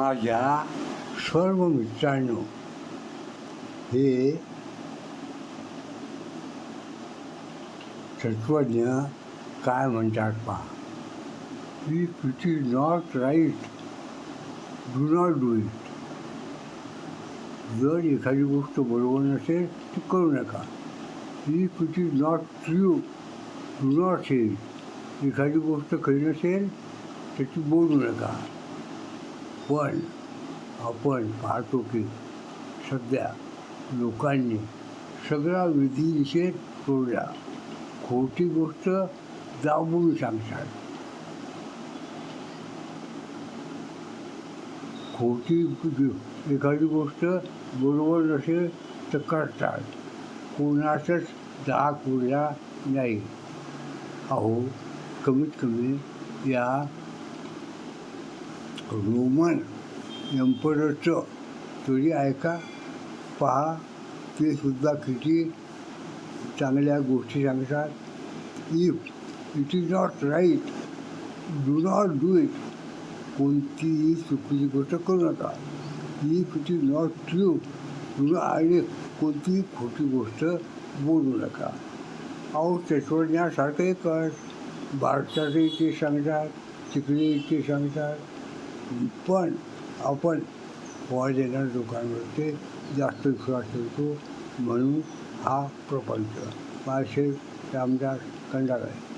माझ्या सर्व मित्रांनो हे तत्वज्ञ काय म्हणतात पहा? If it is not right do not do it जर एखादी गोष्ट बरोबर नसेल ती करू नका. If it is not true do not हे एखादी गोष्ट खरी नसेल त्याची बोलू नका. पण आपण पाहतो की सध्या लोकांनी सगळा विधिनिषेध सोडला खोटी गोष्ट दाबून सांगतात. खोटी एखादी गोष्ट बरोबर नसेल तर करतात. कोणाचंच दाग उरला नाही. अहो कमीत कमी या रोमन एम्पररचं. तरी ऐका पहा ते सुद्धा किती चांगल्या गोष्टी सांगतात. If it is not right do not do it कोणतीही चुकीची गोष्ट करू नका. If it is not true तुला आणि कोणतीही खोटी गोष्ट बोलू नका. अहो तत्वज्ञासारखं एकच भारताचे ते सांगतात तिकडे ते सांगतात. पण आपण पोहा देणाऱ्या लोकांवरती जास्त विश्वास ठेवतो म्हणून हा प्रपंच. माझे रामदास आहे